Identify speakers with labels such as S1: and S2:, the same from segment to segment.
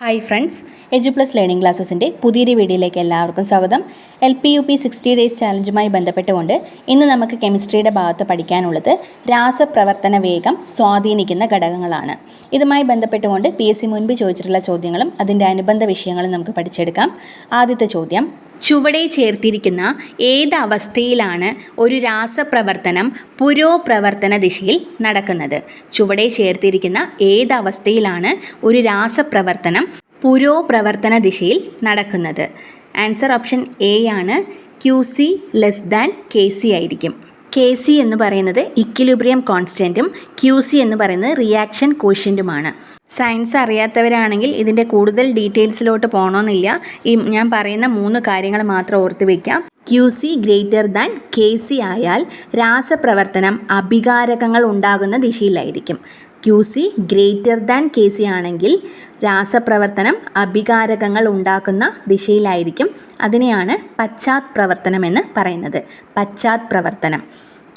S1: Hi friends Edu Plus Learning ക്ലാസ്സസിന്റെ പുതിയൊരു വീഡിയോയിലേക്ക് എല്ലാവർക്കും സ്വാഗതം. L P U P sixty days ചാലഞ്ചുമായി ബന്ധപ്പെട്ടുകൊണ്ട് ഇന്ന് നമുക്ക് കെമിസ്ട്രിയുടെ ഭാഗത്ത് പഠിക്കാനുള്ളത് രാസപ്രവർത്തന വേഗം സ്വാധീനിക്കുന്ന ഘടകങ്ങളാണ്. ഇതുമായി ബന്ധപ്പെട്ടുകൊണ്ട് പി എസ് സി മുൻപ് ചോദിച്ചിട്ടുള്ള ചോദ്യങ്ങളും അതിന്റെ അനുബന്ധ വിഷയങ്ങളും നമുക്ക് പഠിച്ചെടുക്കാം. ആദ്യത്തെ ചോദ്യം ചുവടെ ചേർത്തിരിക്കുന്ന ഏത് അവസ്ഥയിലാണ് ഒരു രാസപ്രവർത്തനം പുരോപ്രവർത്തന ദിശയിൽ നടക്കുന്നത്? ചുവടെ ചേർത്തിരിക്കുന്ന ഏത് അവസ്ഥയിലാണ് ഒരു രാസപ്രവർത്തനം പുരോപ്രവർത്തന ദിശയിൽ നടക്കുന്നത്? ആൻസർ ഓപ്ഷൻ എ ആണ്. Q C less than K C ആയിരിക്കും. കെ സി എന്ന് പറയുന്നത് ഇക്വിലിബ്രിയം കോൺസ്റ്റന്റും ക്യു സി എന്ന് പറയുന്നത് റിയാക്ഷൻ കോഷ്യന്റുമാണ് സയൻസ് അറിയാത്തവരാണെങ്കിൽ ഇതിന്റെ കൂടുതൽ ഡീറ്റെയിൽസിലോട്ട് പോകണമെന്നില്ല ഈ ഞാൻ പറയുന്ന മൂന്ന് കാര്യങ്ങൾ മാത്രം ഓർത്ത് വയ്ക്കാം Q C greater than K C ആയാൽ രാസപ്രവർത്തനം അഭികാരകങ്ങൾ ഉണ്ടാകുന്ന ദിശയിലായിരിക്കും. Q C greater than K C ആണെങ്കിൽ രാസപ്രവർത്തനം അഭികാരകങ്ങൾ ഉണ്ടാക്കുന്ന ദിശയിലായിരിക്കും. അതിനെയാണ് പശ്ചാത് പ്രവർത്തനം എന്ന് പറയുന്നത്. പശ്ചാത് പ്രവർത്തനം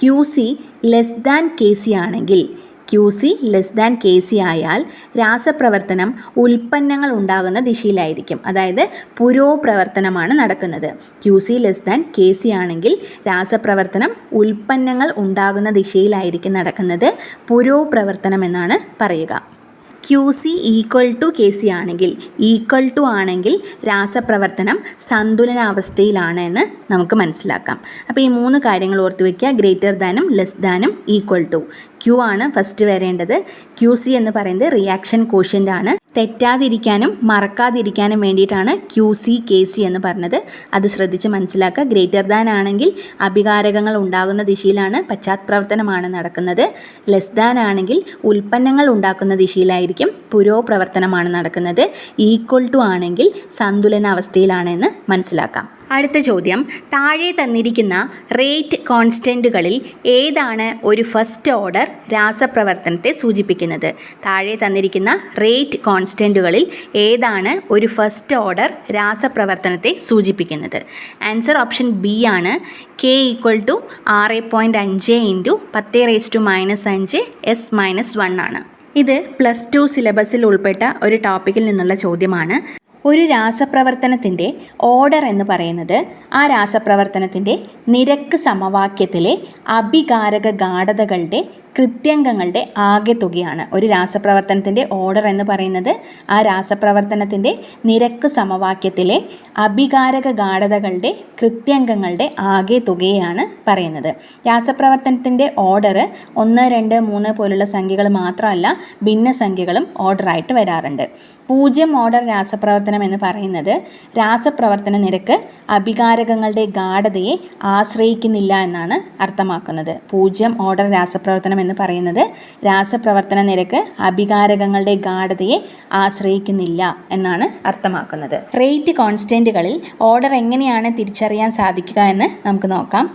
S1: Q C less than K C ആണെങ്കിൽ Q C less than K C ആയാൽ രാസപ്രവർത്തനം ഉൽപ്പന്നങ്ങൾ ഉണ്ടാകുന്ന ദിശയിലായിരിക്കും. അതായത് പുരോപ്രവർത്തനമാണ് നടക്കുന്നത്. Q C less than K C ആണെങ്കിൽ രാസപ്രവർത്തനം ഉൽപ്പന്നങ്ങൾ ഉണ്ടാകുന്ന ദിശയിലായിരിക്കും നടക്കുന്നത്. പുരോപ്രവർത്തനം എന്നാണ് പറയുക. Q C equal to K C ആണെങ്കിൽ ഈക്വൽ ടു ആണെങ്കിൽ രാസപ്രവർത്തനം സന്തുലനാവസ്ഥയിലാണ് എന്ന് നമുക്ക് മനസ്സിലാക്കാം. അപ്പോൾ ഈ മൂന്ന് കാര്യങ്ങൾ ഓർത്ത് വയ്ക്കുക ഗ്രേറ്റർ ദാനും ലെസ് ദാനും ഈക്വൽ ടു ക്യു ആണ് ഫസ്റ്റ് വരേണ്ടത്. ക്യു സി എന്ന് പറയുന്നത് റിയാക്ഷൻ കോഷ്യന്റ് ആണ്. തെറ്റാതിരിക്കാനും മറക്കാതിരിക്കാനും വേണ്ടിയിട്ടാണ് ക്യു സി കെ സി എന്ന് പറഞ്ഞത്. അത് ശ്രദ്ധിച്ച് മനസ്സിലാക്കുക. ഗ്രേറ്റർ ദാൻ ആണെങ്കിൽ അഭികാരകങ്ങൾ ഉണ്ടാകുന്ന ദിശയിലാണ് പശ്ചാത്പ്രവർത്തനമാണ് നടക്കുന്നത്. ലെസ് ദാൻ ആണെങ്കിൽ ഉൽപ്പന്നങ്ങൾ ഉണ്ടാക്കുന്ന ദിശയിലായിരിക്കും പുരോപ്രവർത്തനമാണ് നടക്കുന്നത്. ഈക്വൽ ടു ആണെങ്കിൽ സന്തുലനാവസ്ഥയിലാണെന്ന് മനസ്സിലാക്കാം. അടുത്ത ചോദ്യം. താഴെ തന്നിരിക്കുന്ന റേറ്റ് കോൺസ്റ്റന്റുകളിൽ ഏതാണ് ഒരു ഫസ്റ്റ് ഓർഡർ രാസപ്രവർത്തനത്തെ സൂചിപ്പിക്കുന്നത്? താഴെ തന്നിരിക്കുന്ന റേറ്റ് കോൺസ്റ്റന്റുകളിൽ ഏതാണ് ഒരു ഫസ്റ്റ് ഓർഡർ രാസപ്രവർത്തനത്തെ സൂചിപ്പിക്കുന്നത്? ആൻസർ ഓപ്ഷൻ ബി ആണ്. കെ ഈക്വൽ ടു ആറ് പോയിന്റ് അഞ്ച് ഇന്റു പത്ത് റേസ് ടു മൈനസ് അഞ്ച് എസ് മൈനസ് വൺ ആണ് ഇത് പ്ലസ് ടു സിലബസിൽ ഉൾപ്പെട്ട ഒരു ടോപ്പിക്കിൽ നിന്നുള്ള ചോദ്യമാണ് ഒരു രാസപ്രവർത്തനത്തിന്റെ ഓർഡർ എന്ന് പറയുന്നത് ആ രാസപ്രവർത്തനത്തിന്റെ നിരക്ക് സമവാക്യത്തിലെ അഭികാരക ഗാഠതകളുടെ കൃത്യംഗങ്ങളുടെ ആകെത്തുകയാണ് ഒരു രാസപ്രവർത്തനത്തിന്റെ ഓർഡർ എന്ന് പറയുന്നത് ആ രാസപ്രവർത്തനത്തിന്റെ നിരക്ക് സമവാക്യത്തിലെ അഭികാരക ഗാഠതകളുടെ കൃത്യംഗങ്ങളുടെ ആകെത്തുകയാണ് പറയുന്നത്. രാസപ്രവർത്തനത്തിന്റെ ഓർഡർ ഒന്ന് രണ്ട് മൂന്ന് പോലുള്ള സംഖ്യകൾ മാത്രമല്ല ഭിന്നസംഖ്യകളും ഓർഡറായിട്ട് വരാറുണ്ട്. പൂജ്യം ഓർഡർ രാസപ്രവർത്തനം എന്ന് പറയുന്നത് രാസപ്രവർത്തന നിരക്ക് അഭികാരകങ്ങളുടെ ഗാഠതയെ ആശ്രയിക്കുന്നില്ല എന്നാണ് അർത്ഥമാക്കുന്നത്. പൂജ്യം ഓർഡർ രാസപ്രവർത്തനം എന്ന് പറയുന്നത് രാസപ്രവർത്തന നിരക്ക് അഭികാരകങ്ങളുടെ ഗാഠതയെ ആശ്രയിക്കുന്നില്ല എന്നാണ് അർത്ഥമാക്കുന്നത്. റേറ്റ് കോൺസ്റ്റന്റുകളിൽ ഓർഡർ എങ്ങനെയാണ് തിരിച്ചറിയാൻ സാധിക്കുക എന്ന് നമുക്ക് നോക്കാം.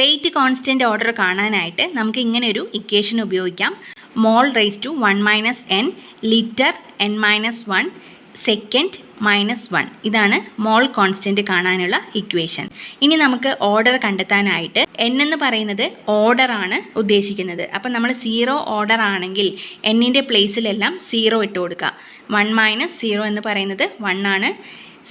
S1: റേറ്റ് കോൺസ്റ്റന്റ് ഓർഡർ കാണാനായിട്ട് നമുക്ക് ഇങ്ങനെ ഒരു ഇക്വേഷൻ ഉപയോഗിക്കാം. Mole raise to one minus N litre N minus one second minus one ഇതാണ് മോൾ കോൺസ്റ്റന്റ് കാണാനുള്ള ഇക്വേഷൻ ഇനി നമുക്ക് ഓർഡർ കണ്ടെത്താനായിട്ട് എൻ എന്ന് പറയുന്നത് ഓർഡർ ആണ് ഉദ്ദേശിക്കുന്നത്. അപ്പം നമ്മൾ സീറോ ഓർഡർ ആണെങ്കിൽ എന്നിന്റെ പ്ലേസിലെല്ലാം സീറോ ഇട്ട് കൊടുക്കുക. വൺ മൈനസ് സീറോ എന്ന് പറയുന്നത് വൺ ആണ്.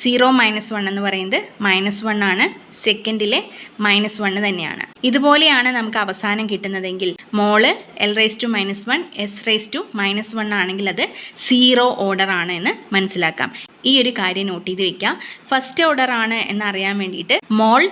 S1: സീറോ മൈനസ് വൺ എന്ന് പറയുന്നത് മൈനസ് വൺ ആണ്. സെക്കൻഡിലെ മൈനസ് വൺ തന്നെയാണ്. ഇതുപോലെയാണ് നമുക്ക് അവസാനം കിട്ടുന്നതെങ്കിൽ mole L raise to minus one S raise to minus one ആണെങ്കിൽ അത് സീറോ ഓർഡർ ആണ് എന്ന് മനസ്സിലാക്കാം. ഈ ഒരു കാര്യം നോട്ട് ചെയ്ത് വെക്കാം ഫസ്റ്റ് ഓർഡർ ആണ് എന്നറിയാൻ വേണ്ടിയിട്ട് mole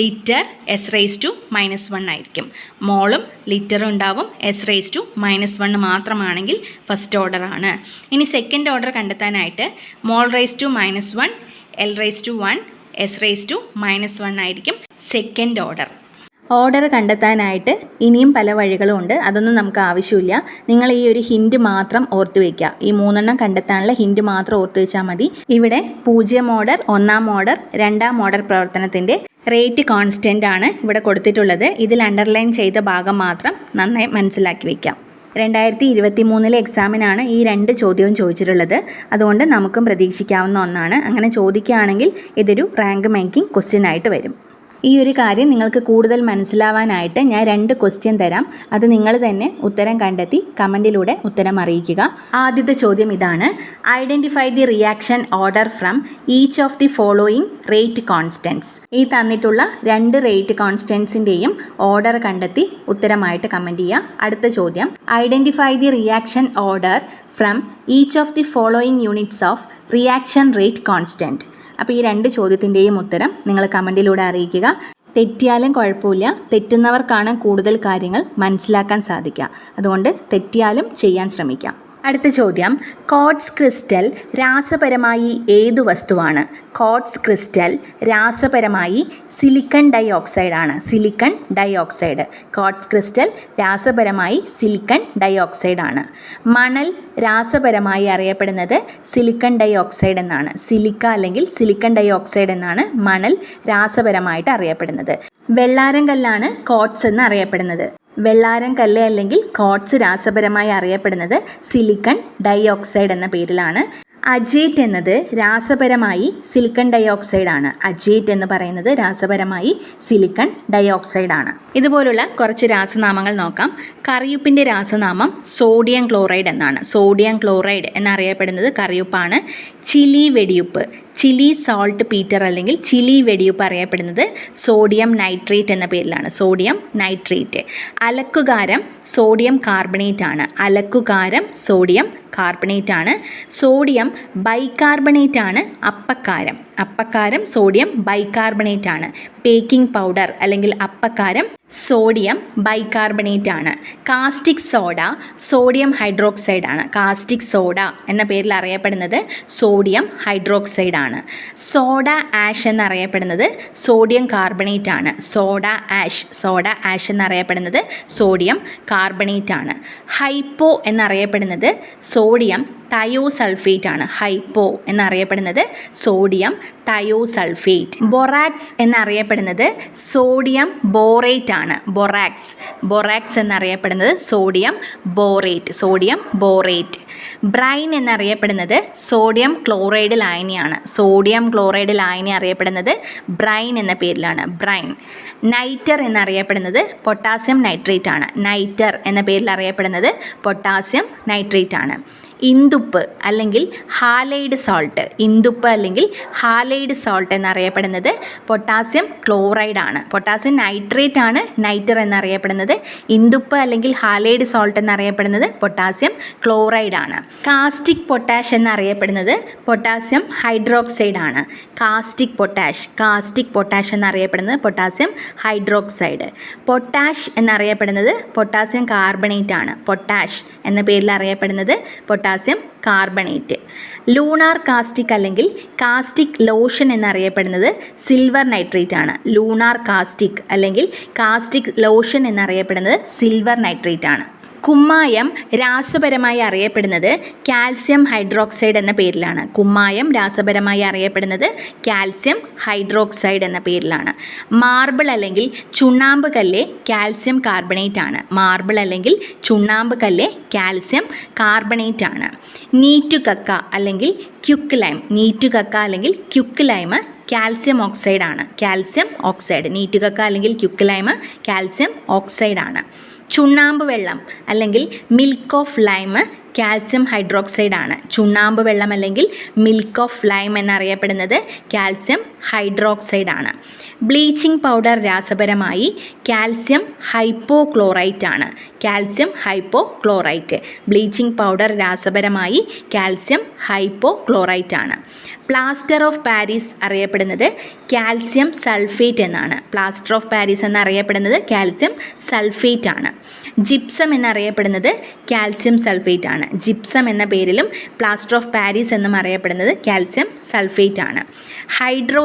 S1: litre S raise to minus one ആയിരിക്കും. മോളും ലിറ്ററും ഉണ്ടാവും S raise to minus one മാത്രമാണെങ്കിൽ ഫസ്റ്റ് ഓർഡർ ആണ്. ഇനി സെക്കൻഡ് ഓർഡർ കണ്ടെത്താനായിട്ട് mole raise to minus one L raise to one S raise to minus one ആയിരിക്കും സെക്കൻഡ് ഓർഡർ ഓർഡർ കണ്ടെത്താനായിട്ട് ഇനിയും പല വഴികളും ഉണ്ട്. അതൊന്നും നമുക്ക് ആവശ്യമില്ല. നിങ്ങൾ ഈ ഒരു ഹിൻഡ് മാത്രം ഓർത്ത് വയ്ക്കുക ഈ മൂന്നെണ്ണം കണ്ടെത്താനുള്ള ഹിൻഡ് മാത്രം ഓർത്ത് വെച്ചാൽ മതി. ഇവിടെ പൂജ്യം ഓർഡർ ഒന്നാം ഓർഡർ രണ്ടാം ഓർഡർ പ്രവർത്തനത്തിന്റെ റേറ്റ് കോൺസ്റ്റന്റ് ആണ് ഇവിടെ കൊടുത്തിട്ടുള്ളത്. ഇതിൽ അണ്ടർലൈൻ ചെയ്ത ഭാഗം മാത്രം നന്നായി മനസ്സിലാക്കി വയ്ക്കാം രണ്ടായിരത്തി ഇരുപത്തി മൂന്നിലെ എക്സാമിനാണ് ഈ രണ്ട് ചോദ്യവും ചോദിച്ചിട്ടുള്ളത്. അതുകൊണ്ട് നമുക്കും പ്രതീക്ഷിക്കാവുന്ന ഒന്നാണ്. അങ്ങനെ ചോദിക്കുകയാണെങ്കിൽ ഇതൊരു റാങ്ക് മേക്കിംഗ് ക്വസ്റ്റ്യൻ ആയിട്ട് വരും. ഈ ഒരു കാര്യം നിങ്ങൾക്ക് കൂടുതൽ മനസ്സിലാവാനായിട്ട് ഞാൻ രണ്ട് ക്വസ്റ്റ്യൻ തരാം. അത് നിങ്ങൾ തന്നെ ഉത്തരം കണ്ടെത്തി കമന്റിലൂടെ ഉത്തരം അറിയിക്കുക. ആദ്യത്തെ ചോദ്യം ഇതാണ്. Identify the reaction order from each of the following rate constants ഈ തന്നിട്ടുള്ള രണ്ട് റേറ്റ് കോൺസ്റ്റൻസിന്റെയും ഓർഡർ കണ്ടെത്തി ഉത്തരമായിട്ട് കമന്റ് ചെയ്യുക. അടുത്ത ചോദ്യം. Identify the reaction order from each of the following units of reaction rate constant അപ്പോൾ ഈ രണ്ട് ചോദ്യത്തിന്റെയും ഉത്തരം നിങ്ങൾ കമന്റിലൂടെ അറിയിക്കുക. തെറ്റിയാലും കുഴപ്പമില്ല. തെറ്റുന്നവർക്കാണ് കൂടുതൽ കാര്യങ്ങൾ മനസ്സിലാക്കാൻ സാധിക്കുക. അതുകൊണ്ട് തെറ്റിയാലും ചെയ്യാൻ ശ്രമിക്കാം. അടുത്ത ചോദ്യം. കോട്സ് ക്രിസ്റ്റൽ രാസപരമായി ഏതു വസ്തുവാണ്? കോട്സ് ക്രിസ്റ്റൽ രാസപരമായി സിലിക്കൺ ഡൈ ഓക്സൈഡ് ആണ്. Silicon dioxide quartz crystal രാസപരമായി സിലിക്കൺ ഡൈ ഓക്സൈഡ് ആണ്. മണൽ രാസപരമായി അറിയപ്പെടുന്നത് സിലിക്കൺ ഡൈ ഓക്സൈഡ് എന്നാണ്. സിലിക്ക അല്ലെങ്കിൽ സിലിക്കൺ ഡൈ ഓക്സൈഡ് എന്നാണ് മണൽ രാസപരമായിട്ട് അറിയപ്പെടുന്നത്. വെള്ളാരം കല്ലാണ് കോട്സ് എന്ന് അറിയപ്പെടുന്നത്. വെള്ളാരം കല്ല് അല്ലെങ്കിൽ കോട്സ് രാസപരമായി അറിയപ്പെടുന്നത് സിലിക്കൺ ഡൈ ഓക്സൈഡ് എന്ന പേരിലാണ്. അജേറ്റ് എന്നത് രാസപരമായി സിലിക്കൺ ഡൈ ഓക്സൈഡ് ആണ്. അജേറ്റ് എന്ന് പറയുന്നത് രാസപരമായി സിലിക്കൺ ഡൈ ഓക്സൈഡ് ആണ്. ഇതുപോലുള്ള കുറച്ച് രാസനാമങ്ങൾ നോക്കാം. കറിയുപ്പിന്റെ രാസനാമം സോഡിയം ക്ലോറൈഡ് എന്നാണ്. സോഡിയം ക്ലോറൈഡ് എന്നറിയപ്പെടുന്നത് കറിയുപ്പാണ്. ചിലി വെടിയുപ്പ്. ചിലി സോൾട്ട് പീറ്റർ അല്ലെങ്കിൽ ചിലി വെടിയുപ്പ് അറിയപ്പെടുന്നത് സോഡിയം നൈട്രേറ്റ് എന്ന പേരിലാണ്. സോഡിയം നൈട്രേറ്റ് അലക്കുകാരം സോഡിയം കാർബണേറ്റ് ആണ്. അലക്കുകാരം സോഡിയം കാർബണേറ്റ് ആണ് സോഡിയം ബൈകാർബണേറ്റ് ആണ് അപ്പക്കാരം. അപ്പക്കാരം സോഡിയം ബൈകാർബണേറ്റ് ആണ് ബേക്കിംഗ് പൗഡർ അല്ലെങ്കിൽ അപ്പക്കാരം സോഡിയം ബൈകാർബണേറ്റ് ആണ് കാസ്റ്റിക് സോഡ സോഡിയം ഹൈഡ്രോക്സൈഡ് ആണ് കാസ്റ്റിക് സോഡ എന്ന പേരിൽ അറിയപ്പെടുന്നത് സോഡിയം ഹൈഡ്രോക്സൈഡ് ആണ് സോഡ ആഷ് എന്നറിയപ്പെടുന്നത് സോഡിയം കാർബണേറ്റ് ആണ് സോഡ ആഷ് സോഡ ആഷ് എന്നറിയപ്പെടുന്നത് സോഡിയം കാർബണേറ്റ് ആണ് ഹൈപ്പോ എന്നറിയപ്പെടുന്നത് സോഡിയം തയോസൾഫേറ്റ് ആണ് ഹൈപ്പോ എന്നറിയപ്പെടുന്നത് സോഡിയം തയോസൾഫേറ്റ്. ബൊറാക്സ് എന്നറിയപ്പെടുന്നത് സോഡിയം ബോറേറ്റ് ആണ് ബൊറാക്സ്. ബൊറാക്സ് എന്നറിയപ്പെടുന്നത് sodium borate sodium borate. Brine എന്നറിയപ്പെടുന്നത് സോഡിയം ക്ലോറൈഡ് ലായനിയാണ് സോഡിയം ക്ലോറൈഡ് ലായനി അറിയപ്പെടുന്നത് ബ്രൈൻ എന്ന പേരിലാണ് ബ്രൈൻ. നൈറ്റർ എന്നറിയപ്പെടുന്നത് പൊട്ടാസ്യം നൈട്രേറ്റ് ആണ് നൈറ്റർ എന്ന പേരിൽ അറിയപ്പെടുന്നത് പൊട്ടാസ്യം നൈട്രേറ്റ് ആണ് ഇന്ദുപ്പ് അല്ലെങ്കിൽ ഹാലൈഡ് സോൾട്ട് ഇന്ദുപ്പ് അല്ലെങ്കിൽ ഹാലൈഡ് സോൾട്ട് എന്നറിയപ്പെടുന്നത് പൊട്ടാസ്യം ക്ലോറൈഡ് ആണ്. പൊട്ടാസ്യം നൈട്രേറ്റ് ആണ് നൈറ്റർ എന്നറിയപ്പെടുന്നത്. ഇന്ദുപ്പ് അല്ലെങ്കിൽ ഹാലൈഡ് സോൾട്ട് എന്നറിയപ്പെടുന്നത് പൊട്ടാസ്യം ക്ലോറൈഡ് ആണ്. കാസ്റ്റിക് പൊട്ടാഷ് എന്നറിയപ്പെടുന്നത് പൊട്ടാസ്യം ഹൈഡ്രോക്സൈഡ് ആണ്. കാസ്റ്റിക് പൊട്ടാഷ് കാസ്റ്റിക് പൊട്ടാഷ് എന്നറിയപ്പെടുന്നത് പൊട്ടാസ്യം ഹൈഡ്രോക്സൈഡ്. പൊട്ടാഷ് എന്നറിയപ്പെടുന്നത് പൊട്ടാസ്യം കാർബണേറ്റ് ആണ്. പൊട്ടാഷ് എന്ന പേരിൽ അറിയപ്പെടുന്നത് പൊട്ടാസ്യം കാർബണേറ്റ്. ലൂണാർ കാസ്റ്റിക് അല്ലെങ്കിൽ കാസ്റ്റിക് ലോഷൻ എന്നറിയപ്പെടുന്നത് സിൽവർ നൈട്രേറ്റ് ആണ്. ലൂണാർ കാസ്റ്റിക് അല്ലെങ്കിൽ കാസ്റ്റിക് ലോഷൻ എന്നറിയപ്പെടുന്നത് സിൽവർ നൈട്രേറ്റ് ആണ്. കുമ്മായം രാസപരമായി അറിയപ്പെടുന്നത് കാൽസ്യം ഹൈഡ്രോക്സൈഡ് എന്ന പേരിലാണ്. കുമ്മായം രാസപരമായി അറിയപ്പെടുന്നത് കാൽസ്യം ഹൈഡ്രോക്സൈഡ് എന്ന പേരിലാണ്. മാർബിൾ അല്ലെങ്കിൽ ചുണ്ണാമ്പ് കല്ല് കാൽസ്യം കാർബണേറ്റ് ആണ് മാർബിൾ അല്ലെങ്കിൽ ചുണ്ണാമ്പ് കല്ല് കാൽസ്യം കാർബണേറ്റ് ആണ് നീറ്റുകക്ക അല്ലെങ്കിൽ ക്യുക്ക് ലൈം. നീറ്റുകക്ക അല്ലെങ്കിൽ ക്യുക്ക് ലൈം കാൽസ്യം ഓക്സൈഡ് ആണ് കാൽസ്യം ഓക്സൈഡ്. നീറ്റുകക്ക അല്ലെങ്കിൽ ക്യുക്ക് ലൈം കാൽസ്യം ഓക്സൈഡ് ആണ് ചുണ്ണാമ്പ് വെള്ളം അല്ലെങ്കിൽ milk of lime calcium hydroxide ആണ്. ചുണ്ണാമ്പ് വെള്ളം അല്ലെങ്കിൽ മിൽക്ക് ഓഫ് ലൈം എന്നറിയപ്പെടുന്നത് കാൽസ്യം ഹൈഡ്രോക്സൈഡ് ആണ് ബ്ലീച്ചിങ് പൗഡർ രാസപരമായി കാൽസ്യം ഹൈപ്പോക്ലോറൈറ്റ് ആണ് കാൽസ്യം ഹൈപ്പോക്ലോറൈറ്റ്. ബ്ലീച്ചിങ് പൗഡർ രാസപരമായി കാൽസ്യം ഹൈപ്പോക്ലോറൈറ്റ് ആണ് പ്ലാസ്റ്റർ ഓഫ് പാരീസ് അറിയപ്പെടുന്നത് കാൽസ്യം സൾഫേറ്റ് എന്നാണ്. പ്ലാസ്റ്റർ ഓഫ് പാരീസ് എന്നറിയപ്പെടുന്നത് കാൽസ്യം സൾഫേറ്റ് ആണ് ജിപ്സം എന്നറിയപ്പെടുന്നത് കാൽസ്യം സൾഫേറ്റ് ആണ് ജിപ്സം എന്ന പേരിലും പ്ലാസ്റ്റർ ഓഫ് പാരീസ് എന്നും അറിയപ്പെടുന്നത് കാൽസ്യം സൾഫേറ്റ് ആണ്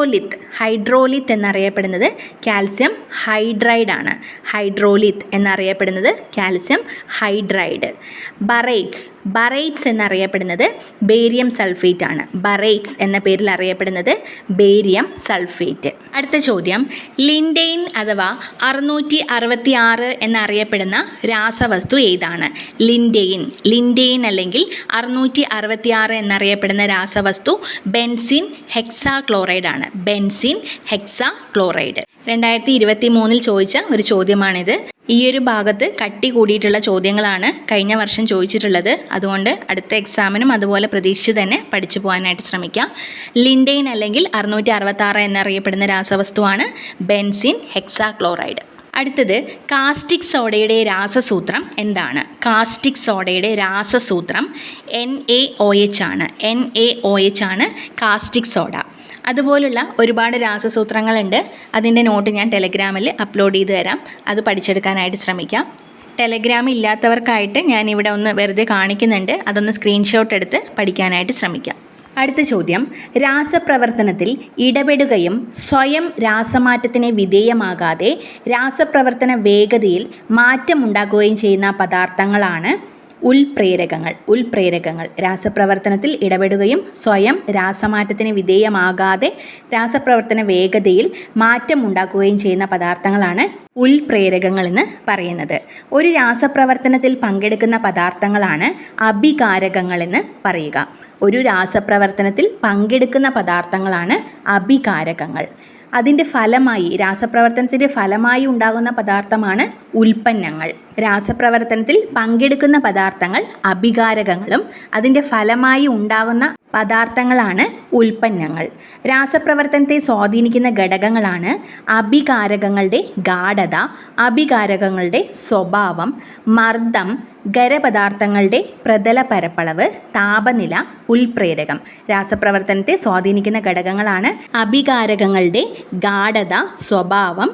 S1: ഹൈഡ്രോലിത്ത്. ഹൈഡ്രോലിത്ത് എന്നറിയപ്പെടുന്നത് കാൽസ്യം ഹൈഡ്രൈഡ് ആണ്. ഹൈഡ്രോലിത്ത് എന്നറിയപ്പെടുന്നത് കാൽസ്യം ഹൈഡ്രൈഡ്. ബറൈറ്റ്സ്. ബറൈറ്റ്സ് എന്നറിയപ്പെടുന്നത് ബേരിയം സൾഫേറ്റ് ആണ്. ബറൈറ്റ്സ് എന്ന പേരിൽ അറിയപ്പെടുന്നത് ബേരിയം സൾഫേറ്റ്. അടുത്ത ചോദ്യം. ലിൻഡെയിൻ അഥവാ അറുന്നൂറ്റി അറുപത്തി ആറ് എന്നറിയപ്പെടുന്ന രാസവസ്തു ഏതാണ്? ലിൻഡെയിൻ. ലിൻഡെയിൻ അല്ലെങ്കിൽ അറുന്നൂറ്റി അറുപത്തി ആറ് എന്നറിയപ്പെടുന്ന രാസവസ്തു ബെൻസിൻ ഹെക്സാ ക്ലോറൈഡ് ആണ് ബെൻസിൻ ഹെക്സാ ക്ലോറൈഡ് രണ്ടായിരത്തി ഇരുപത്തി മൂന്നിൽ ചോദിച്ച ഒരു ചോദ്യമാണിത്. ഈ ഒരു ഭാഗത്ത് കട്ടി കൂടിയിട്ടുള്ള ചോദ്യങ്ങളാണ് കഴിഞ്ഞ വർഷം ചോദിച്ചിട്ടുള്ളത്. അതുകൊണ്ട് അടുത്ത എക്സാമിനും അതുപോലെ പ്രതീക്ഷിച്ച് തന്നെ പഠിച്ചു പോകാനായിട്ട് ശ്രമിക്കാം. ലിൻഡെയിൻ അല്ലെങ്കിൽ അറുന്നൂറ്റി അറുപത്താറ് എന്നറിയപ്പെടുന്ന രാസവസ്തുവാണ് ബെൻസിൻ ഹെക്സാ ക്ലോറൈഡ് അടുത്തത് കാസ്റ്റിക് സോഡയുടെ രാസസൂത്രം എന്താണ്? കാസ്റ്റിക് സോഡയുടെ രാസസൂത്രം എൻ എ ഒ എച്ച് ആണ്. എൻ എ ഒ എച്ച് ആണ് കാസ്റ്റിക് സോഡ. അതുപോലുള്ള ഒരുപാട് രാസസൂത്രങ്ങളുണ്ട്. അതിന്റെ നോട്ട് ഞാൻ ടെലഗ്രാമിൽ അപ്ലോഡ് ചെയ്ത് തരാം. അത് പഠിച്ചെടുക്കാനായിട്ട് ശ്രമിക്കാം. ടെലഗ്രാം ഇല്ലാത്തവർക്കായിട്ട് ഞാൻ ഇവിടെ ഒന്ന് വെറുതെ കാണിക്കുന്നുണ്ട്. അതൊന്ന് സ്ക്രീൻഷോട്ട് എടുത്ത് പഠിക്കാനായിട്ട് ശ്രമിക്കാം. അടുത്ത ചോദ്യം. രാസപ്രവർത്തനത്തിൽ ഇടപെടുകയും സ്വയം രാസമാറ്റത്തിന് വിധേയമാകാതെ രാസപ്രവർത്തന വേഗതയിൽ മാറ്റമുണ്ടാക്കുകയും ചെയ്യുന്ന പദാർത്ഥങ്ങളാണ് ഉൽപ്രേരകങ്ങൾ ഉൽപ്രേരകങ്ങൾ. രാസപ്രവർത്തനത്തിൽ ഇടപെടുകയും സ്വയം രാസമാറ്റത്തിന് വിധേയമാകാതെ രാസപ്രവർത്തന വേഗതയിൽ മാറ്റം ഉണ്ടാക്കുകയും ചെയ്യുന്ന പദാർത്ഥങ്ങളാണ് ഉൽപ്രേരകങ്ങൾ എന്ന് പറയുന്നത്. ഒരു രാസപ്രവർത്തനത്തിൽ പങ്കെടുക്കുന്ന പദാർത്ഥങ്ങളാണ് അഭികാരകങ്ങൾ എന്ന് പറയുക. ഒരു രാസപ്രവർത്തനത്തിൽ പങ്കെടുക്കുന്ന പദാർത്ഥങ്ങളാണ് അഭികാരകങ്ങൾ. അതിന്റെ ഫലമായി രാസപ്രവർത്തനത്തിന്റെ ഫലമായി ഉണ്ടാകുന്ന പദാർത്ഥമാണ് ഉൽപ്പന്നങ്ങൾ. രാസപ്രവർത്തനത്തിൽ പങ്കെടുക്കുന്ന പദാർത്ഥങ്ങൾ അഭികാരകങ്ങളും അതിന്റെ ഫലമായി ഉണ്ടാകുന്ന പദാർത്ഥങ്ങളാണ് ഉൽപ്പന്നങ്ങൾ. രാസപ്രവർത്തനത്തെ സ്വാധീനിക്കുന്ന ഘടകങ്ങളാണ് അഭികാരകങ്ങളുടെ ഗാഠത അഭികാരകങ്ങളുടെ സ്വഭാവം മർദ്ദം ഖരപദാർത്ഥങ്ങളുടെ പ്രതല പരപ്പളവ് താപനില ഉൽപ്രേരകം. രാസപ്രവർത്തനത്തെ സ്വാധീനിക്കുന്ന ഘടകങ്ങളാണ് അഭികാരകങ്ങളുടെ ഗാഠത സ്വഭാവം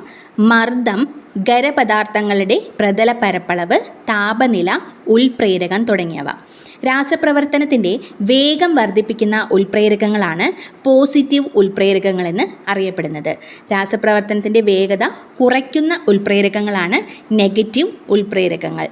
S1: മർദ്ദം ഖരപദാർത്ഥങ്ങളുടെ പ്രതല പരപ്പളവ് താപനില ഉൽപ്രേരകം തുടങ്ങിയവ. രാസപ്രവർത്തനത്തിന്റെ വേഗം വർദ്ധിപ്പിക്കുന്ന ഉൽപ്രേരകങ്ങളാണ് പോസിറ്റീവ് ഉൽപ്രേരകങ്ങളെന്ന് അറിയപ്പെടുന്നത്. രാസപ്രവർത്തനത്തിന്റെ വേഗത കുറയ്ക്കുന്ന ഉൽപ്രേരകങ്ങളാണ് നെഗറ്റീവ് ഉൽപ്രേരകങ്ങൾ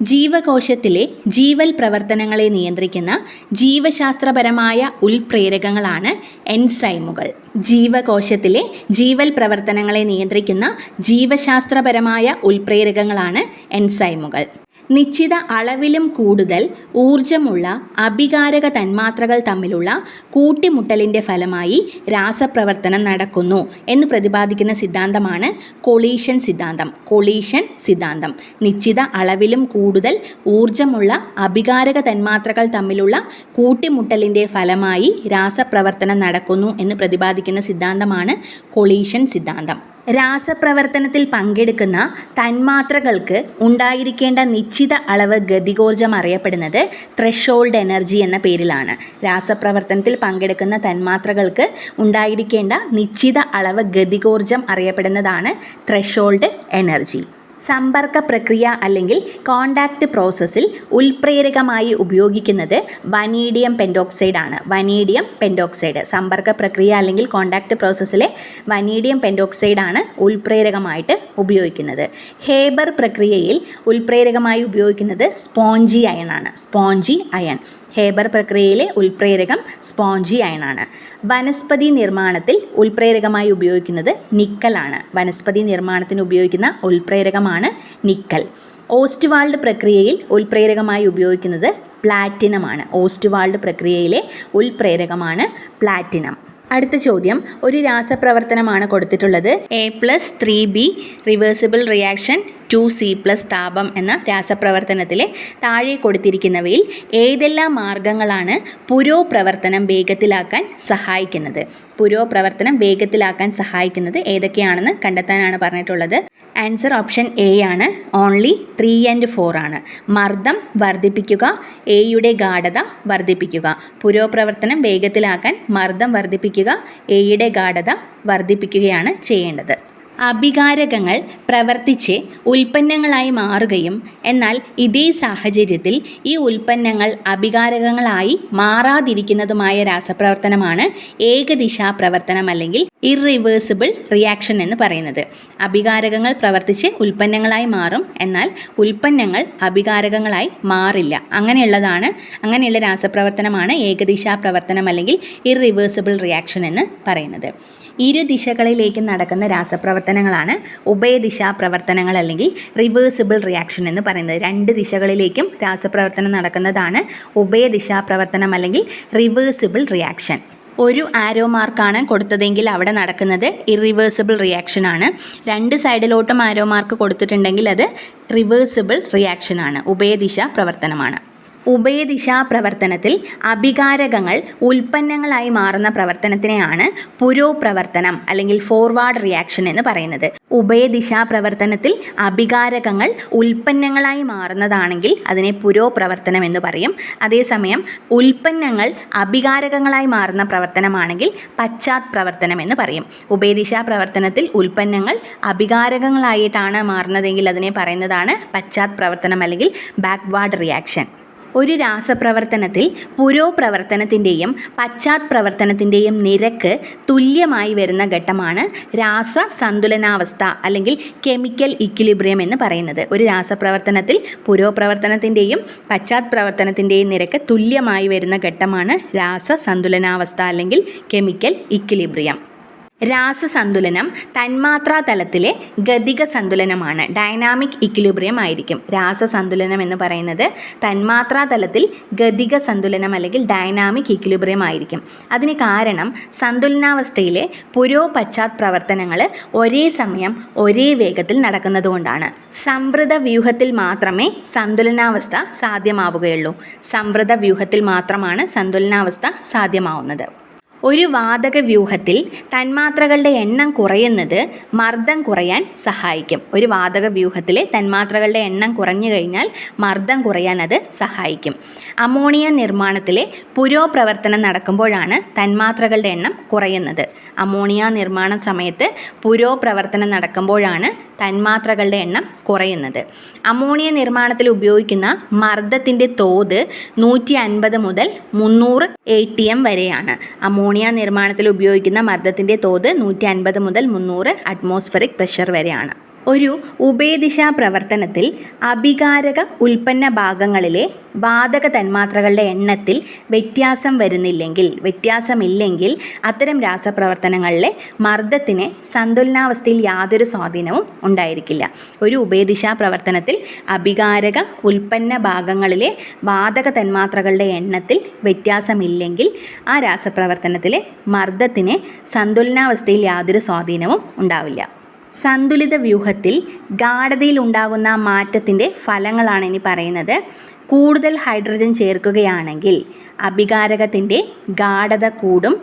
S1: ജീവകോശത്തിലെ ജീവൽ പ്രവർത്തനങ്ങളെ നിയന്ത്രിക്കുന്ന ജീവശാസ്ത്രപരമായ ഉൽപ്രേരകങ്ങളാണ് എൻസൈമുകൾ. ജീവകോശത്തിലെ ജീവൽ പ്രവർത്തനങ്ങളെ നിയന്ത്രിക്കുന്ന ജീവശാസ്ത്രപരമായ ഉൽപ്രേരകങ്ങളാണ് എൻസൈമുകൾ. നിശ്ചിത അളവിലും കൂടുതൽ ഊർജമുള്ള അഭികാരക തന്മാത്രകൾ തമ്മിലുള്ള കൂട്ടിമുട്ടലിന്റെ ഫലമായി രാസപ്രവർത്തനം നടക്കുന്നു എന്ന് പ്രതിപാദിക്കുന്ന സിദ്ധാന്തമാണ് കൊളീഷൻ സിദ്ധാന്തം. കൊളീഷൻ സിദ്ധാന്തം. നിശ്ചിത അളവിലും കൂടുതൽ ഊർജമുള്ള അഭികാരക തന്മാത്രകൾ തമ്മിലുള്ള കൂട്ടിമുട്ടലിന്റെ ഫലമായി രാസപ്രവർത്തനം നടക്കുന്നു എന്ന് പ്രതിപാദിക്കുന്ന സിദ്ധാന്തമാണ് കൊളീഷൻ സിദ്ധാന്തം. രാസപ്രവർത്തനത്തിൽ പങ്കെടുക്കുന്ന തന്മാത്രകൾക്ക് ഉണ്ടായിരിക്കേണ്ട നിശ്ചിത അളവ് ഗതികോർജം അറിയപ്പെടുന്നത് ത്രഷോൾഡ് എനർജി എന്ന പേരിലാണ്. രാസപ്രവർത്തനത്തിൽ പങ്കെടുക്കുന്ന തന്മാത്രകൾക്ക് ഉണ്ടായിരിക്കേണ്ട നിശ്ചിത അളവ് ഗതികോർജം അറിയപ്പെടുന്നതാണ് ത്രഷോൾഡ് എനർജി സമ്പർക്ക പ്രക്രിയ അല്ലെങ്കിൽ കോണ്ടാക്റ്റ് പ്രോസസ്സിൽ ഉൽപ്രേരകമായി ഉപയോഗിക്കുന്നത് വനീഡിയം പെൻഡോക്സൈഡ് ആണ്. Vanadium pentoxide. സമ്പർക്ക പ്രക്രിയ അല്ലെങ്കിൽ കോണ്ടാക്റ്റ് പ്രോസസ്സിലെ വനീഡിയം പെൻഡോക്സൈഡ് ആണ് ഉൽപ്രേരകമായിട്ട് ഉപയോഗിക്കുന്നത്. ഹേബർ പ്രക്രിയയിൽ ഉൽപ്രേരകമായി ഉപയോഗിക്കുന്നത് സ്പോഞ്ചി അയൺ ആണ്. Spongy iron. ഹേബർ പ്രക്രിയയിലെ ഉൽപ്രേരകം സ്പോഞ്ചി അയണാണ് വനസ്പതി നിർമ്മാണത്തിൽ ഉൽപ്രേരകമായി ഉപയോഗിക്കുന്നത് നിക്കലാണ് വനസ്പതി നിർമ്മാണത്തിന് ഉപയോഗിക്കുന്ന ഉൽപ്രേരകമാണ് നിക്കൽ. ഓസ്റ്റ്വാൾഡ് പ്രക്രിയയിൽ ഉൽപ്രേരകമായി ഉപയോഗിക്കുന്നത് പ്ലാറ്റിനമാണ് ഓസ്റ്റ്വാൾഡ് പ്രക്രിയയിലെ ഉൽപ്രേരകമാണ് പ്ലാറ്റിനം. അടുത്ത ചോദ്യം. ഒരു രാസപ്രവർത്തനമാണ് കൊടുത്തിട്ടുള്ളത്. A plus three B reversible reaction to C plus താപം എന്ന രാസപ്രവർത്തനത്തിലെ താഴെ കൊടുത്തിരിക്കുന്നവയിൽ ഏതെല്ലാം മാർഗങ്ങളാണ് പുരോപ്രവർത്തനം വേഗത്തിലാക്കാൻ സഹായിക്കുന്നത്? പുരോപ്രവർത്തനം വേഗത്തിലാക്കാൻ സഹായിക്കുന്നത് ഏതൊക്കെയാണെന്ന് കണ്ടെത്താനാണ് പറഞ്ഞിട്ടുള്ളത്. ആൻസർ ഓപ്ഷൻ എ ആണ്. ഓൺലി ത്രീ ആൻഡ് ഫോർ ആണ്. മർദ്ദം വർദ്ധിപ്പിക്കുക എയുടെ ഗാഠത വർദ്ധിപ്പിക്കുക. പുരോപ്രവർത്തനം വേഗത്തിലാക്കാൻ മർദ്ദം വർദ്ധിപ്പിക്കുക എയുടെ ഗാഠത വർദ്ധിപ്പിക്കുകയാണ് ചെയ്യേണ്ടത്. അഭികാരകങ്ങൾ പ്രവർത്തിച്ച് ഉൽപ്പന്നങ്ങളായി മാറുകയും എന്നാൽ ഇതേ സാഹചര്യത്തിൽ ഈ ഉൽപ്പന്നങ്ങൾ അഭികാരകങ്ങളായി മാറാതിരിക്കുന്നതുമായ രാസപ്രവർത്തനമാണ് ഏകദിശാ പ്രവർത്തനം അല്ലെങ്കിൽ ഇറിവേഴ്സിബിൾ റിയാക്ഷൻ എന്ന് പറയുന്നത്. അഭികാരകങ്ങൾ പ്രവർത്തിച്ച് ഉൽപ്പന്നങ്ങളായി മാറും എന്നാൽ ഉൽപ്പന്നങ്ങൾ അഭികാരകങ്ങളായി മാറില്ല. അങ്ങനെയുള്ളതാണ് അങ്ങനെയുള്ള രാസപ്രവർത്തനമാണ് ഏകദിശാ പ്രവർത്തനം അല്ലെങ്കിൽ ഇറിവേഴ്സിബിൾ റിയാക്ഷൻ എന്ന് പറയുന്നത്. ഇരു ദിശകളിലേക്ക് നടക്കുന്ന രാസപ്രവർത്തനങ്ങളാണ് ഉഭയദിശാ പ്രവർത്തനങ്ങൾ അല്ലെങ്കിൽ റിവേഴ്സിബിൾ റിയാക്ഷൻ എന്ന് പറയുന്നത്. രണ്ട് ദിശകളിലേക്കും രാസപ്രവർത്തനം നടക്കുന്നതാണ് ഉഭയദിശാ പ്രവർത്തനം അല്ലെങ്കിൽ റിവേഴ്സിബിൾ റിയാക്ഷൻ ഒരു ആരോ മാർക്കാണ് കൊടുത്തതെങ്കിൽ അവിടെ നടക്കുന്നത് ഇറിവേഴ്സിബിൾ റിയാക്ഷൻ ആണ്. രണ്ട് സൈഡിലോട്ടും ആരോ മാർക്ക് കൊടുത്തിട്ടുണ്ടെങ്കിൽ അത് റിവേഴ്സിബിൾ റിയാക്ഷൻ ആണ് ഉഭയദിശ പ്രവർത്തനമാണ് ഉഭയദിശാ പ്രവർത്തനത്തിൽ അഭികാരകങ്ങൾ ഉൽപ്പന്നങ്ങളായി മാറുന്ന പ്രവർത്തനത്തിനെയാണ് പുരോപ്രവർത്തനം അല്ലെങ്കിൽ ഫോർവേഡ് റിയാക്ഷൻ എന്ന് പറയുന്നത്. ഉഭയദിശാ പ്രവർത്തനത്തിൽ അഭികാരകങ്ങൾ ഉൽപ്പന്നങ്ങളായി മാറുന്നതാണെങ്കിൽ അതിനെ പുരോപ്രവർത്തനം എന്ന് പറയും. അതേസമയം ഉൽപ്പന്നങ്ങൾ അഭികാരകങ്ങളായി മാറുന്ന പ്രവർത്തനമാണെങ്കിൽ പശ്ചാത് പ്രവർത്തനം എന്ന് പറയും. ഉഭയദിശാ പ്രവർത്തനത്തിൽ ഉൽപ്പന്നങ്ങൾ അഭികാരകങ്ങളായിട്ടാണ് മാറുന്നതെങ്കിൽ അതിനെ പറയുന്നതാണ് പശ്ചാത് പ്രവർത്തനം അല്ലെങ്കിൽ ബാക്ക്വാർഡ് റിയാക്ഷൻ ഒരു രാസപ്രവർത്തനത്തിൽ പുരോപ്രവർത്തനത്തിന്റെയും പശ്ചാത് പ്രവർത്തനത്തിന്റെയും നിരക്ക് തുല്യമായി വരുന്ന ഘട്ടമാണ് രാസ സന്തുലനാവസ്ഥ അല്ലെങ്കിൽ കെമിക്കൽ ഇക്വിലിബ്രിയം എന്ന് പറയുന്നത്. ഒരു രാസപ്രവർത്തനത്തിൽ പുരോപ്രവർത്തനത്തിന്റെയും പശ്ചാത് പ്രവർത്തനത്തിന്റെയും നിരക്ക് തുല്യമായി വരുന്ന ഘട്ടമാണ് രാസ സന്തുലനാവസ്ഥ അല്ലെങ്കിൽ കെമിക്കൽ ഇക്വിലിബ്രിയം. രാസസന്തുലനം തന്മാത്രാ തലത്തിലെ ഗതിക സന്തുലനമാണ് ഡൈനാമിക് ഇക്വിലിബ്രിയം ആയിരിക്കും. രാസസന്തുലനം എന്ന് പറയുന്നത് തന്മാത്രാ തലത്തിൽ ഗതിക സന്തുലനം അല്ലെങ്കിൽ ഡൈനാമിക് ഇക്വിലിബ്രിയം ആയിരിക്കും. അതിന് കാരണം സന്തുലനാവസ്ഥയിലെ പുരോ പശ്ചാത് പ്രവർത്തനങ്ങൾ ഒരേ സമയം ഒരേ വേഗത്തിൽ നടക്കുന്നതുകൊണ്ടാണ്. സംവൃത വ്യൂഹത്തിൽ മാത്രമേ സന്തുലനാവസ്ഥ സാധ്യമാവുകയുള്ളൂ. സംവൃത വ്യൂഹത്തിൽ മാത്രമാണ് സന്തുലനാവസ്ഥ സാധ്യമാവുന്നത്. ഒരു വാതക വ്യൂഹത്തിൽ തന്മാത്രകളുടെ എണ്ണം കുറയുന്നത് മർദ്ദം കുറയാൻ സഹായിക്കും. ഒരു വാതക വ്യൂഹത്തിലെ തന്മാത്രകളുടെ എണ്ണം കുറഞ്ഞു കഴിഞ്ഞാൽ മർദ്ദം കുറയാൻ അത് സഹായിക്കും. അമോണിയ നിർമ്മാണത്തിലെ പുരോപ്രവർത്തനം നടക്കുമ്പോഴാണ് തന്മാത്രകളുടെ എണ്ണം കുറയുന്നത്. അമോണിയ നിർമ്മാണ സമയത്ത് പുരോപ്രവർത്തനം നടക്കുമ്പോഴാണ് തന്മാത്രകളുടെ എണ്ണം കുറയുന്നത്. അമോണിയ നിർമ്മാണത്തിൽ ഉപയോഗിക്കുന്ന മർദ്ദത്തിന്റെ തോത് നൂറ്റി അൻപത് മുതൽ മുന്നൂറ് എ ടി എം വരെയാണ്. അമോണിയ നിർമ്മാണത്തിൽ ഉപയോഗിക്കുന്ന മർദ്ദത്തിന്റെ തോത് നൂറ്റി അൻപത് മുതൽ മുന്നൂറ് അറ്റ്മോസ്ഫറിക് പ്രഷർ വരെയാണ്. ഒരു ഉഭയദിശാ പ്രവർത്തനത്തിൽ അഭികാരക ഉൽപ്പന്ന ഭാഗങ്ങളിലെ വാതക തന്മാത്രകളുടെ എണ്ണത്തിൽ വ്യത്യാസം വരുന്നില്ലെങ്കിൽ വ്യത്യാസമില്ലെങ്കിൽ അത്തരം രാസപ്രവർത്തനങ്ങളിലെ മർദ്ദത്തിന് സന്തുലനാവസ്ഥയിൽ യാതൊരു സ്വാധീനവും ഉണ്ടായിരിക്കില്ല. ഒരു ഉഭയദിശാ പ്രവർത്തനത്തിൽ അഭികാരക ഉൽപ്പന്ന ഭാഗങ്ങളിലെ വാതക തന്മാത്രകളുടെ എണ്ണത്തിൽ വ്യത്യാസമില്ലെങ്കിൽ ആ രാസപ്രവർത്തനത്തിലെ മർദ്ദത്തിന് സന്തുലനാവസ്ഥയിൽ യാതൊരു സ്വാധീനവും ഉണ്ടാവില്ല. സന്തുലിത വ്യൂഹത്തിൽ ഗാഠതയിലുണ്ടാകുന്ന മാറ്റത്തിന്റെ ഫലങ്ങളാണ് ഇനി പറയുന്നത്. കൂടുതൽ ഹൈഡ്രജൻ ചേർക്കുകയാണെങ്കിൽ അഭികാരകത്തിന്റെ ഗാഠത കൂടും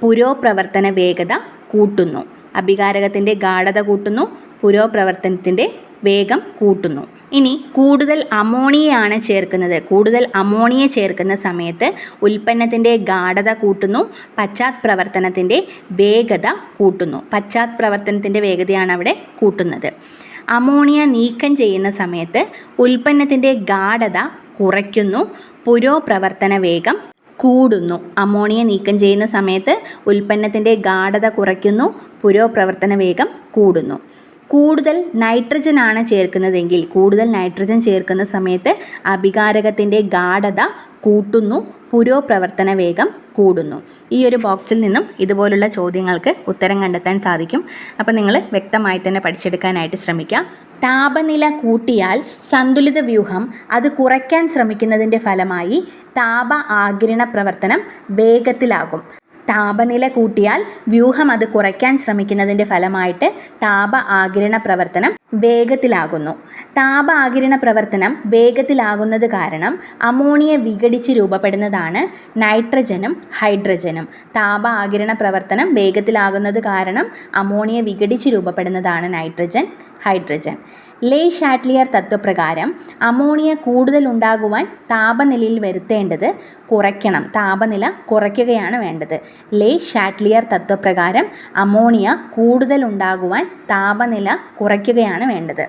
S1: പുരോപ്രവർത്തന വേഗത കൂട്ടുന്നു. അഭികാരകത്തിന്റെ ഗാഠത കൂട്ടുന്നു പുരോപ്രവർത്തനത്തിന്റെ വേഗം കൂട്ടുന്നു. ഇനി കൂടുതൽ അമോണിയയാണ് ചേർക്കുന്നത്. കൂടുതൽ അമോണിയ ചേർക്കുന്ന സമയത്ത് ഉൽപ്പന്നത്തിന്റെ ഗാഠത കൂട്ടുന്നു പശ്ചാത് പ്രവർത്തനത്തിന്റെ വേഗത കൂട്ടുന്നു. പശ്ചാത് പ്രവർത്തനത്തിന്റെ വേഗതയാണ് അവിടെ കൂട്ടുന്നത്. അമോണിയ നീക്കം ചെയ്യുന്ന സമയത്ത് ഉൽപ്പന്നത്തിന്റെ ഗാഠത കുറയ്ക്കുന്നു പുരോപ്രവർത്തന വേഗം കൂടുന്നു. അമോണിയ നീക്കം ചെയ്യുന്ന സമയത്ത് ഉൽപ്പന്നത്തിന്റെ ഗാഠത കുറയ്ക്കുന്നു പുരോപ്രവർത്തന വേഗം കൂടുന്നു. കൂടുതൽ നൈട്രജൻ ആണ് ചേർക്കുന്നതെങ്കിൽ കൂടുതൽ നൈട്രജൻ ചേർക്കുന്ന സമയത്ത് അഭികാരകത്തിന്റെ ഗാഠത കൂട്ടുന്നു പുരോപ്രവർത്തന വേഗം കൂടുന്നു. ഈ ഒരു ബോക്സിൽ നിന്നും ഇതുപോലുള്ള ചോദ്യങ്ങൾക്ക് ഉത്തരം കണ്ടെത്താൻ സാധിക്കും. അപ്പോൾ നിങ്ങൾ വ്യക്തമായി തന്നെ പഠിച്ചെടുക്കാനായിട്ട് ശ്രമിക്കുക. താപനില കൂട്ടിയാൽ സന്തുലിത വ്യൂഹം അത് കുറയ്ക്കാൻ ശ്രമിക്കുന്നതിന്റെ ഫലമായി താപ ആഗിരണ പ്രവർത്തനം വേഗത്തിലാകും. താപനില കൂട്ടിയാൽ വ്യൂഹം അത് കുറയ്ക്കാൻ ശ്രമിക്കുന്നതിന്റെ ഫലമായിട്ട് താപ ആകിരണ പ്രവർത്തനം വേഗത്തിലാകുന്നു. താപ ആകിരണ പ്രവർത്തനം വേഗത്തിലാകുന്നത് കാരണം അമോണിയ വിഘടിച്ച് രൂപപ്പെടുന്നതാണ് നൈട്രജനും ഹൈഡ്രജനും. താപ ആകിരണ പ്രവർത്തനം വേഗത്തിലാകുന്നത് കാരണം അമോണിയ വിഘടിച്ച് രൂപപ്പെടുന്നതാണ് നൈട്രജൻ ഹൈഡ്രജൻ. ലേ ഷാറ്റ്ലിയർ തത്വപ്രകാരം അമോണിയ കൂടുതൽ ഉണ്ടാകുവാൻ താപനിലയിൽ വരുത്തേണ്ടത് കുറയ്ക്കണം. താപനില കുറയ്ക്കുകയാണ് വേണ്ടത്. ലേ ഷാറ്റ്ലിയർ തത്വപ്രകാരം അമോണിയ കൂടുതൽ ഉണ്ടാകുവാൻ താപനില കുറയ്ക്കുകയാണ് വേണ്ടത്.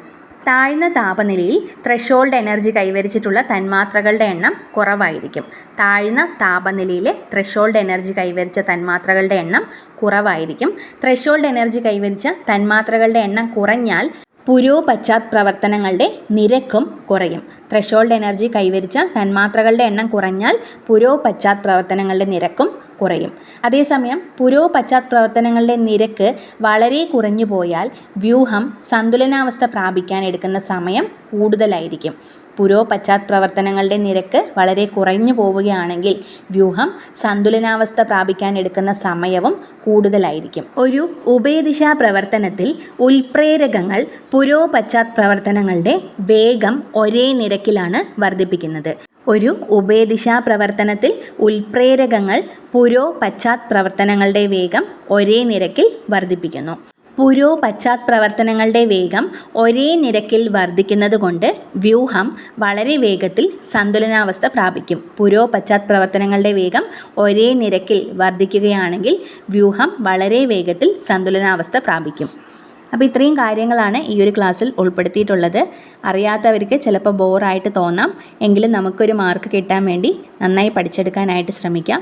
S1: താഴ്ന്ന താപനിലയിൽ ത്രഷോൾഡ് എനർജി കൈവരിച്ചിട്ടുള്ള തന്മാത്രകളുടെ എണ്ണം കുറവായിരിക്കും. താഴ്ന്ന താപനിലയിലെ ത്രഷോൾഡ് എനർജി കൈവരിച്ച തന്മാത്രകളുടെ എണ്ണം കുറവായിരിക്കും. ത്രഷോൾഡ് എനർജി കൈവരിച്ച തന്മാത്രകളുടെ എണ്ണം കുറഞ്ഞാൽ പുരോ പശ്ചാത് പ്രവർത്തനങ്ങളുടെ നിരക്കും കുറയും. ത്രഷോൾഡ് എനർജി കൈവരിച്ച തന്മാത്രകളുടെ എണ്ണം കുറഞ്ഞാൽ പുരോ പശ്ചാത് പ്രവർത്തനങ്ങളുടെ നിരക്കും കുറയും. അതേസമയം പുരോ പശ്ചാത് പ്രവർത്തനങ്ങളുടെ നിരക്ക് വളരെ കുറഞ്ഞു പോയാൽ വ്യൂഹം സന്തുലനാവസ്ഥ പ്രാപിക്കാൻ എടുക്കുന്ന സമയം കൂടുതലായിരിക്കും. പുരോ പശ്ചാത് പ്രവർത്തനങ്ങളുടെ നിരക്ക് വളരെ കുറഞ്ഞു പോവുകയാണെങ്കിൽ വ്യൂഹം സന്തുലനാവസ്ഥ പ്രാപിക്കാൻ എടുക്കുന്ന സമയവും കൂടുതലായിരിക്കും. ഒരു ഉഭയദിശാ പ്രവർത്തനത്തിൽ ഉൽപ്രേരകങ്ങൾ പുരോ പശ്ചാത് പ്രവർത്തനങ്ങളുടെ വേഗം ഒരേ നിരക്കിലാണ് വർദ്ധിപ്പിക്കുന്നത്. ഒരു ഉഭയദിശാ പ്രവർത്തനത്തിൽ ഉൽപ്രേരകങ്ങൾ പുരോ പശ്ചാത് പ്രവർത്തനങ്ങളുടെ വേഗം ഒരേ നിരക്കിൽ വർദ്ധിപ്പിക്കുന്നു. പുരോ പശ്ചാത് പ്രവർത്തനങ്ങളുടെ വേഗം ഒരേ നിരക്കിൽ വർദ്ധിക്കുന്നത് കൊണ്ട് വ്യൂഹം വളരെ വേഗത്തിൽ സന്തുലനാവസ്ഥ പ്രാപിക്കും. പുരോ പശ്ചാത് പ്രവർത്തനങ്ങളുടെ വേഗം ഒരേ നിരക്കിൽ വർദ്ധിക്കുകയാണെങ്കിൽ വ്യൂഹം വളരെ വേഗത്തിൽ സന്തുലനാവസ്ഥ പ്രാപിക്കും. അപ്പോൾ ഇത്രയും കാര്യങ്ങളാണ് ഈ ഒരു ക്ലാസ്സിൽ ഉൾപ്പെടുത്തിയിട്ടുള്ളത്. അറിയാത്തവർക്ക് ചിലപ്പോൾ ബോറായിട്ട് തോന്നാം. എങ്കിലും നമുക്കൊരു മാർക്ക് കിട്ടാൻ വേണ്ടി നന്നായി പഠിച്ചെടുക്കാനായിട്ട് ശ്രമിക്കാം.